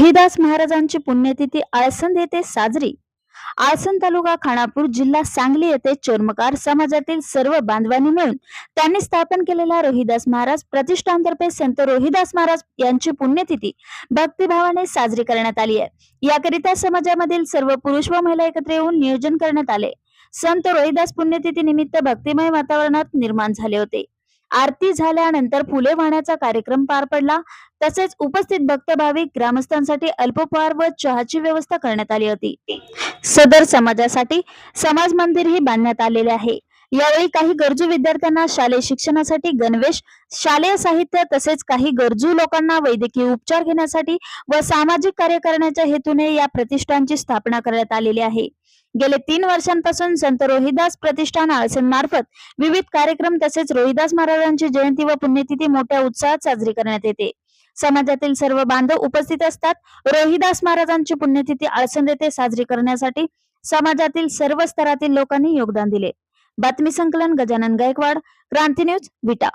रोहिदास महाराजांची पुण्यतिथी आळसंद येथे साजरी. आळसंद तालुका खानापूर जिल्हा सांगली येथे चोरमकार समाजातील सर्व बांधवांनी मिळून त्यांनी स्थापन केलेला रोहिदास महाराज प्रतिष्ठानतर्फे संत रोहिदास महाराज यांची पुण्यतिथी भक्तिभावाने साजरी करण्यात आली आहे. याकरिता समाजामधील सर्व पुरुष व महिला एकत्र येऊन नियोजन करण्यात आले. संत रोहिदास पुण्यतिथी निमित्त भक्तिमय वातावरणात निर्माण झाले होते. आरती झाल्यानंतर फुले वाहण्याचा कार्यक्रम पार पडला. तसेच उपस्थित भक्त भाविक ग्रामस्थांसाठी अल्पोपहार व चहाची व्यवस्था करण्यात आली होती. सदर समाजासाठी समाज मंदिरही बांधण्यात आलेले आहे. यावेळी काही गरजू विद्यार्थ्यांना शालेय शिक्षणासाठी गणवेश शालेय साहित्य तसेच काही गरजू लोकांना वैद्यकीय उपचार घेण्यासाठी व सामाजिक कार्य करण्याच्या हेतूने या प्रतिष्ठानची स्थापना करण्यात आलेली आहे. गेले तीन वर्षांपासून संत रोहिदास प्रतिष्ठान आळसनमार्फत विविध कार्यक्रम तसेच रोहिदास महाराजांची जयंती व पुण्यतिथी मोठ्या उत्साहात साजरी करण्यात येते. समाजातील सर्व बांधव उपस्थित असतात. रोहिदास महाराजांची पुण्यतिथी आळसंद येथे साजरी करण्यासाठी समाजातील सर्व स्तरातील लोकांनी योगदान दिले. बातमी संकलन गजानन गायकवाड क्रांती न्यूज विटा.